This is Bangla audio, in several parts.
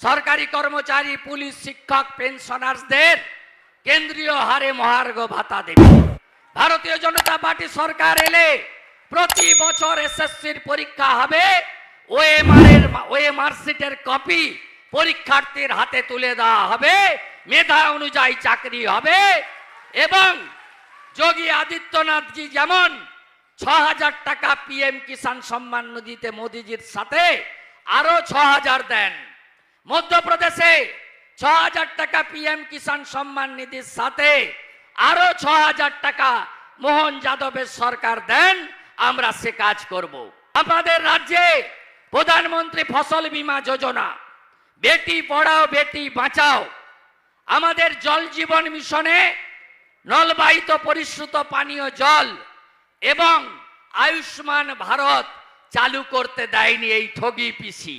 সরকারি কর্মচারী, পুলিশ শিক্ষক পেনশনার্সদের কেন্দ্রীয় হারে মহার্ঘ ভাতা দেবে। ভারতীয় জনতা পার্টি সরকার এলে প্রতি বছর এসএসসির পরীক্ষা হবে। ওএমআর এর ওএমআর সিটের কপি পরীক্ষার্থীর হাতে তুলে দেওয়া হবে। মেধা অনুযায়ী চাকরি হবে এবং যোগী আদিত্যনাথজি যেমন ছ হাজার টাকা পিএম কিষাণ সম্মান নিধিতে মোদিজির সাথে আরও ছ হাজার দেন। মধ্যপ্রদেশে ছ হাজার টাকা পিএম কিষাণ সম্মান নিধির সাথে আরও ছ হাজার টাকা মোহন যাদবের সরকার দেন, আমরা সে কাজ করব। আমাদের রাজ্যে প্রধানমন্ত্রী ফসল বীমা যোজনা। বেটি পড়াও, বেটি বাঁচাও। আমাদের জল জীবন মিশনে নলবাহিত পরিশ্রুত পানীয় জল এবং আয়ুষ্মান ভারত চালু করতে দেয়নি এই ঠগি পিসি।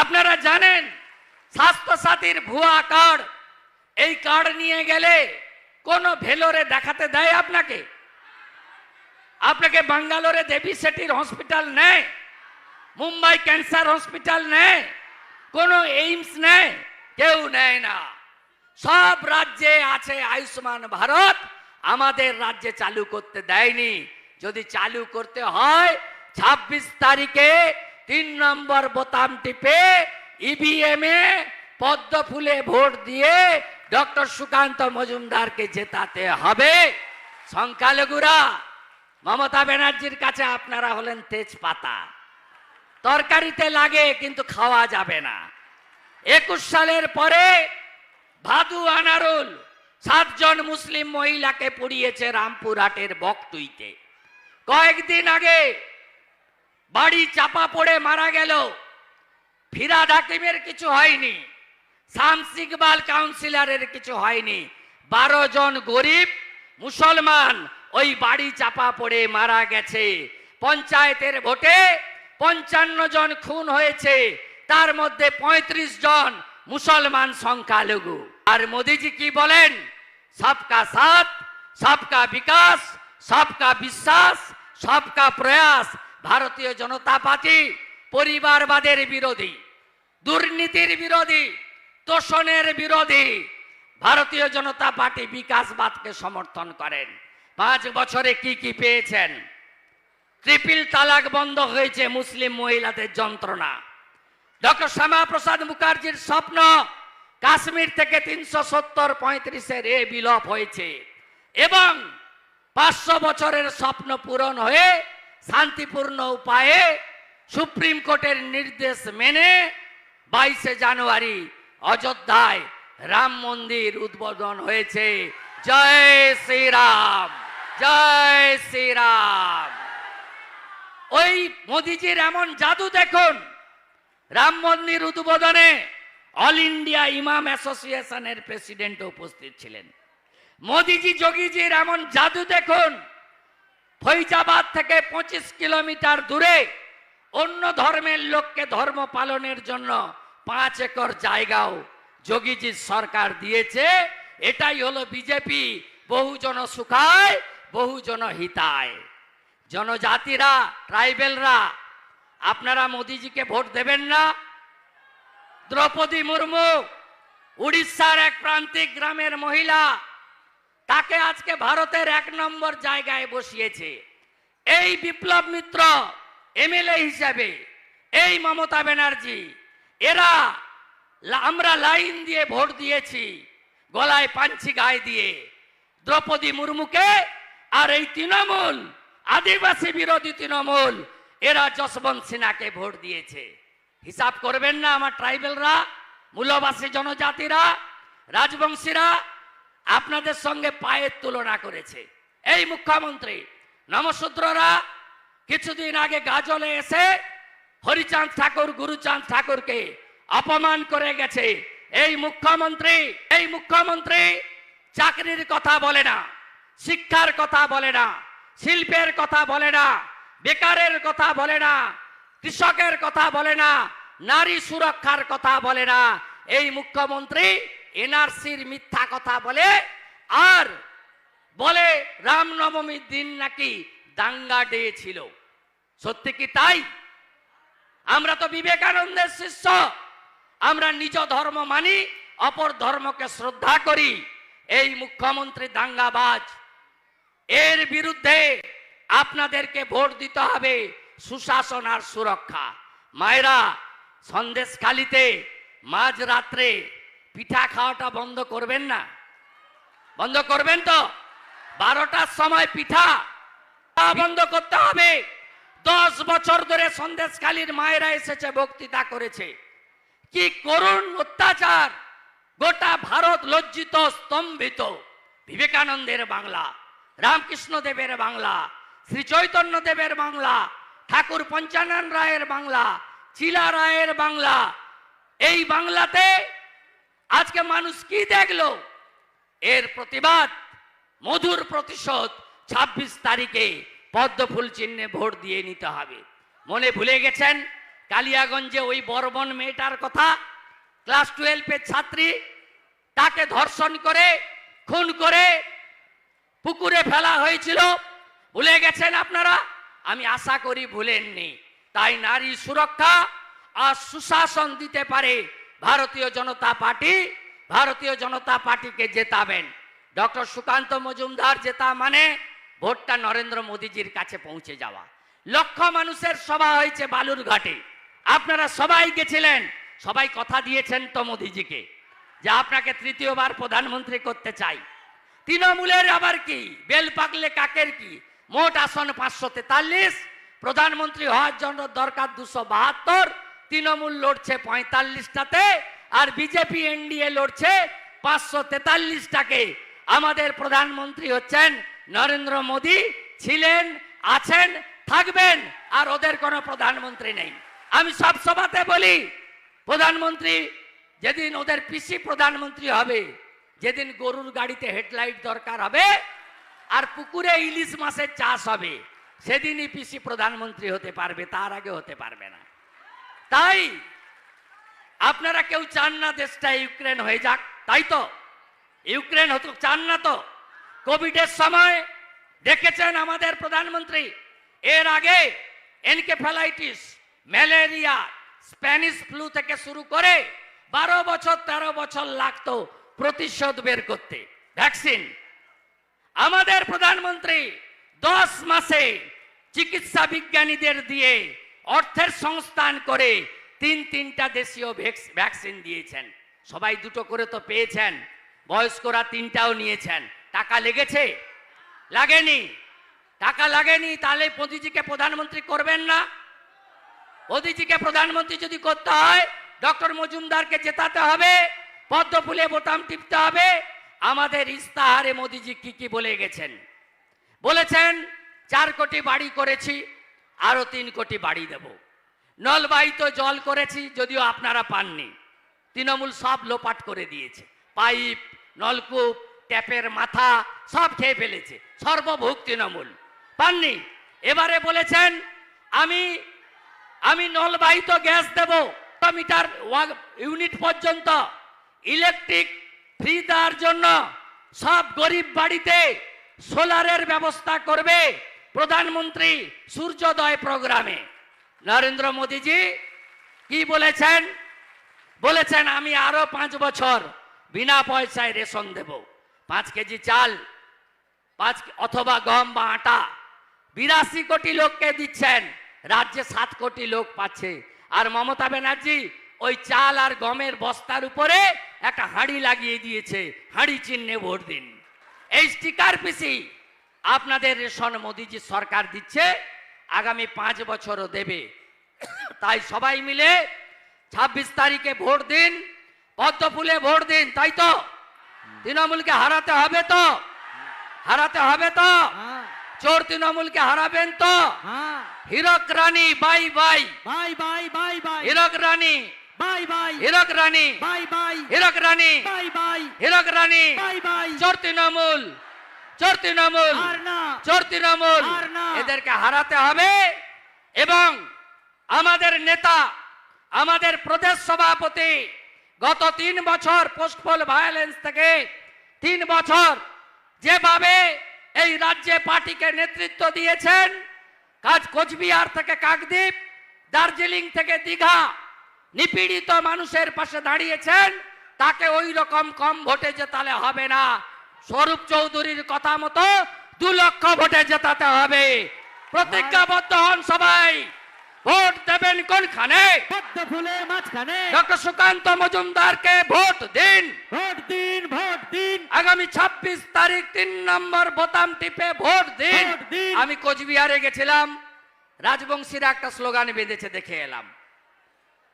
আপনারা জানেন, স্বাস্থ্যসাথীর ভুয়া কার্ড, এই কার্ড নিয়ে গেলে কোন ভেলোরে দেখাতে দেয় আপনাকে? আপনাকে বাঙ্গালোরে দেবী সেটির হসপিটাল নেয়, মুম্বাই ক্যান্সার হসপিটাল নেয়, কোনো এইমস নেয়, কেউ নেয় না। সব রাজ্যে আছে আয়ুষ্মান ভারত, আমাদের রাজ্যে চালু করতে দেয়নি। যদি চালু করতে হয়, ছাব্বিশ তারিখে তিন নম্বর বোতাম টিপে ইভিএম এ পদ্ম ফুলে ভোট দিয়ে ডক্টর সুকান্ত মজুমদারকে জেতাতে হবে। সংখ্যালঘুরা, মমতা ব্যানার্জির কাছে আপনারা হলেন তেজপাতা। তরকারিতে লাগে কিন্তু খাওয়া যাবে না। একুশ সালের পরে ভাদু আনারুল সাতজন মুসলিম মহিলাকে পুড়িয়েছে রামপুরহাটের বকটুইতে। কয়েকদিন আগে বাড়ি চাপা পড়ে মারা গেল। ফিরাদ হাকিমের কিছু হয়নি। শামস ইকবাল কাউন্সিলরের কিছু হয়নি। বারো জন গরিব মুসলমান ওই বাড়ি চাপা পড়ে মারা গেছে। পঞ্চায়েতের ভোটে পঞ্চান্ন জন খুন হয়েছে। তার মধ্যে ৩৫ জন মুসলমান সংখ্যালঘু। আর মোদিজি কি বলেন? সবকা সাথ, সবকা বিকাশ, সবকা বিশ্বাস, সবকা প্রয়াস। ভারতীয় জনতা পার্টি পরিবারবাদের বিরোধী, দুর্নীতির বিরোধী, তোষণের বিরোধী। ভারতীয় জনতা পার্টি বিকাশবাদকে সমর্থন করেন। পাঁচ বছরে কি কি পেয়েছেন? ট্রিপল তালাক বন্ধ হয়েছে মুসলিম মহিলাদের যন্ত্রণা। ডক্টর শ্যামাপ্রসাদ মুখার্জির স্বপ্ন, কাশ্মীর থেকে তিনশো সত্তর পঁয়ত্রিশের এ বিলোপ হয়েছে এবং পাঁচশো বছরের স্বপ্ন পূরণ হয়ে শান্তিপূর্ণ উপায়ে সুপ্রিম কোর্টের নির্দেশ মেনে বাইশে জানুয়ারি অযোধ্যায় রাম মন্দির উদ্বোধন হয়েছে। জয় শ্রীরাম জয় শ্রীরাম। ওই মোদিজির এমন জাদু দেখুন, রাম মন্দির উদ্বোধনে অল ইন্ডিয়া ইমাম অ্যাসোসিয়েশনের প্রেসিডেন্ট উপস্থিত ছিলেন। মোদিজি, যোগীজির এমন জাদু দেখুন ফৈজাবাদ থেকে পঁচিশ কিলোমিটার দূরে অন্য ধর্মের লোককে ধর্ম পালনের জন্য পাঁচ একর জায়গাও যোগীজির সরকার দিয়েছে। এটাই হলো বিজেপি। বহুজন সুখায়, বহুজন হিতায়। জনজাতিরা, ট্রাইবেলরা, আপনারা মোদিজিকে ভোট দেবেন না? দ্রৌপদী মুর্মু, উড়িষ্যার এক প্রান্তিক গ্রামের মহিলা তাকে আজকে ভারতের এক নম্বর জায়গায় বসিয়েছে। এই বিপ্লব মিত্র এমএলএ হিসাবে, এই মমতা ব্যানার্জি, এরা আমরা লাইন দিয়ে ভোট দিয়েছি, গলায় পাঞ্ছি গায়ে দিয়ে। দ্রৌপদী মুর্মুকে আর এই তৃণমূল, আদিবাসী বিরোধী তৃণমূল, এরা যশবন্ত সিনহাকে ভোট দিয়েছে। হিসাব করবেন না আমার ট্রাইবেলরা, মূলবাসী জনজাতিরা, রাজবংশীরা আপনাদের সঙ্গে পায়ের তুলনা করেছে। এই মুখ্যমন্ত্রী নমশূদ্ররা কিছুদিন আগে গাজলে এসে হরিচাঁদ ঠাকুর, গুরুচাঁদ ঠাকুরকে অপমান করে গেছে। এই মুখ্যমন্ত্রী এই মুখ্যমন্ত্রী চাকরির কথা বলে না, শিক্ষার কথা বলে না, শিল্পের কথা বলে না, বেকারের কথা বলে না, কৃষকের কথা বলে না, নারী সুরক্ষার কথা বলে না। এই মুখ্যমন্ত্রী এনআরসির মিথ্যা কথা বলে আর বলে রামনবমীর দিন নাকি দাঙ্গা ডে ছিল। সত্যি কি তাই? আমরা তো বিবেকানন্দের শিষ্য। আমরা নিজ ধর্ম মানি, অপর ধর্মকে শ্রদ্ধা করি। এই মুখ্যমন্ত্রী দাঙ্গাবাজ। এর বিরুদ্ধে আপনাদেরকে ভোট দিতে হবে সুশাসন আর সুরক্ষা। মায়েরা, সন্দেশখালিতে মাঝ রাত্রে পিঠা খাওয়াটা বন্ধ করবেন না। বন্ধ করবেন তো? বারোটার সময় পিঠা বন্ধ করতে হবে। দশ বছর ধরে সন্দেশখালীর মায়েরা এসেছে, বক্তৃতা করেছে। কি করুণ অত্যাচার! গোটা ভারত লজ্জিত, স্তম্ভিত। বিবেকানন্দের বাংলা, রামকৃষ্ণ দেবের বাংলা, শ্রী চৈতন্য দেবের বাংলা, ঠাকুর পঞ্চানন রায়ের বাংলা, চিলা রায়ের বাংলা। এই বাংলাতে আজকে মানুষ কি দেখল? এর প্রতিবাদ, মধুর প্রতিশোধ ছাব্বিশ তারিখে পদ্মফুল চিহ্নে ভোট দিয়ে নিতে হবে। মনে ভুলে গেছেন? কালিয়াগঞ্জে ওই বর্বন মেয়েটার কথা? ক্লাস টুয়েলভের ছাত্রী তাকে ধর্ষণ করে, খুন করে পুকুরে ফেলা হয়েছিল। ভুলে গেছেন আপনারা? আমি আশা করি ভুলেননি। তাই নারী সুরক্ষা আর সুশাসন দিতে পারে ভারতীয় জনতা পার্টি, ভারতীয় জনতা পার্টিকে জেতাবেন। ডক্টর সুকান্ত মজুমদার জেতা মানে ভোটটা নরেন্দ্র মোদীজির কাছে পৌঁছে যাওয়া। লক্ষ মানুষের সভা হয়েছে বালুরঘাটে। আপনারা সবাই গেছিলেন, সবাই কথা দিয়েছেন তো মোদীজিকে। যে আপনাকে তৃতীয়বার প্রধানমন্ত্রী করতে চাই। তৃণমূলের আবার কি? বেল পাকলে কাকের কি? মোট আসন পাঁচশো তেতাল্লিশ, প্রধানমন্ত্রী হওয়ার জন্য দরকার দুশো বাহাত্তর তৃণমূল লড়ছে পঁয়তাল্লিশটাতে আর বিজেপি এনডিএ লড়ছে পাঁচশো তেতাল্লিশটাকে। আমাদের প্রধানমন্ত্রী হচ্ছেন নরেন্দ্র মোদী, ছিলেন, আছেন, থাকবেন, আর ওদের কোনো প্রধানমন্ত্রী নেই। আমি সব সভাতে বলি, প্রধানমন্ত্রী, যেদিন ওদের পিসি প্রধানমন্ত্রী হবে, যেদিন গরুর গাড়িতে হেডলাইট দরকার হবে, আর পুকুরে ইলিশ মাছের চাষ হবে, সেদিনই পিসি প্রধানমন্ত্রী হতে পারবে, তার আগে হতে পারবে না। তাই আপনারা কেউ চান না দেশটা ইউক্রেন হয়ে যাক, তাই তো? ইউক্রেন হতো চান না তো? কোভিডের সময় দেখেছেন আমাদের প্রধানমন্ত্রী। এর আগে এনকেফ্যালাইটিস ম্যালেরিয়া, স্প্যানিশ ফ্লু থেকে শুরু করে বারো বছর, তেরো বছর লাগতো প্রতিশোধ বের করতে। ভ্যাকসিন। আমাদের প্রধানমন্ত্রী দশ মাসে চিকিৎসা বিজ্ঞানীদের দিয়ে অর্থের সংস্থান করে তিন তিনটা দেশীয় ভ্যাকস- ভ্যাকসিন দিয়েছেন। সবাই দুটো করে তো পেয়েছেন। বয়স্করা তিনটাও নিয়েছেন। টাকা লেগেছে? লাগেনি। টাকা লাগেনি, তাহলে মোদিজিকে প্রধানমন্ত্রী করবেন না? মোদিজিকে প্রধানমন্ত্রী যদি করতে হয়, ডক্টর মজুমদারকে জেতাতে হবে, পদ্ম ফুলে বোতাম টিপতে হবে। আমাদের ইস্তাহারে মোদিজি কি কি বলে গেছেন? বলেছেন, চার কোটি বাড়ি করেছি আরও তিন কোটি বাড়ি দেব। নলবাহিত জল করেছি, যদিও আপনারা পাননি। তৃণমূল সব লোপাট করে দিয়েছে। পাইপ, নলকূপ, ট্যাপের মাথা সব খেয়ে ফেলেছে। সর্বভোগ তৃণমূল। পাননি? এবারে বলেছেন, আমি আমি নলবাহিত গ্যাস দেব মিটার ইউনিট পর্যন্ত। ইলেকট্রিক ফ্রি দেওয়ার জন্য সব গরিব বাড়িতে সোলারের ব্যবস্থা করবে। প্রধানমন্ত্রী সূর্যোদয় প্রোগ্রামে। নরেন্দ্র মোদীজি কি বলেছেন? বলেছেন, আমি আরও পাঁচ বছর বিনা পয়সায় রেশন দেব। পাঁচ কেজি চাল, পাঁচ অথবা গম বা আটা। বিরাশি কোটি লোককে দিচ্ছেন, রাজ্যে সাত কোটি লোক পাচ্ছে। আর মমতা ব্যানার্জি ওই চাল আর গমের বস্তার উপরে একটা হাঁড়ি লাগিয়ে দিয়েছে। হাঁড়ি চিহ্নে ভোট দিন। এই স্টিকার পিসি আপনাদের রেশন মোদিজি সরকার দিচ্ছে আগামী পাঁচ বছরও দেবে। তাই সবাই মিলে ছাব্বিশ তারিখে ভোট দিন পদ্ম ফুলে ভোট দিন তাই তো? তৃণমূলকে হারাতে হবে তো? হারাতে হবে তো? হ্যাঁ। চোর তৃণমূলকে হারাবেন তো? হ্যাঁ। Hirak Rani bye bye. Bye bye bye bye. Hirak Rani bye bye. Hirak Rani. Bye bye. Hirak Rani. Bye bye. Hirak Rani. Bye bye. চোর তৃণমূল। চোর তৃণমূল চোর তৃণমূল এদেরকে হারাতে হবে এবং আমাদের নেতা আমাদের প্রদেশ সভাপতি গত তিন বছর পোস্টপোল ভায়োলেন্স থেকে তিন বছর যেভাবে এই রাজ্যে পার্টিকে নেতৃত্ব দিয়েছেন কাজ কোচবিহার থেকে কাকদ্বীপ দার্জিলিং থেকে দীঘা নিপীড়িত মানুষের পাশে দাঁড়িয়েছেন তাকে ওই রকম কম ভোটে যে তাহলে হবে না। স্বরূপ চৌধুরীর কথা মতো দু লক্ষ ভোটে জেতাতে হবে। প্রতিজ্ঞাবদ্ধ হন সবাই। ভোট দেবেন কোনখানে? ডক্টর সুকান্ত মজুমদারকে ভোট দিন। ভোট দিন ভোট দিন। আগামী ছাব্বিশ তারিখ তিন নম্বর বোতাম টিপে ভোট দিন। ভোট দিন। আমি কোচবিহারে গেছিলাম। রাজবংশীরা একটা স্লোগান বেঁধেছে দেখে এলাম।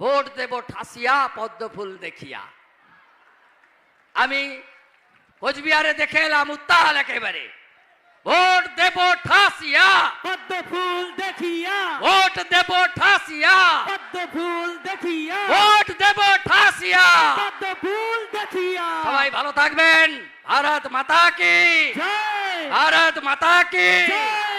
ভোট দেব ঠাসিয়া পদ্ম ফুল দেখিয়া। আমি কোচবিহারে দেখে এলাম উত্তাল একেবারে ভোট দেব ঠাসিয়া পদ্ম ফুল দেখিয়া ভোট দেব ঠাসিয়া পদ্ম ফুল দেখিয়া ভোট দেব ঠাসিয়া পদ্ম ফুল দেখিয়া সবাই ভালো থাকবেন ভারত মাতা কি জয় ভারত মাতা কি জয়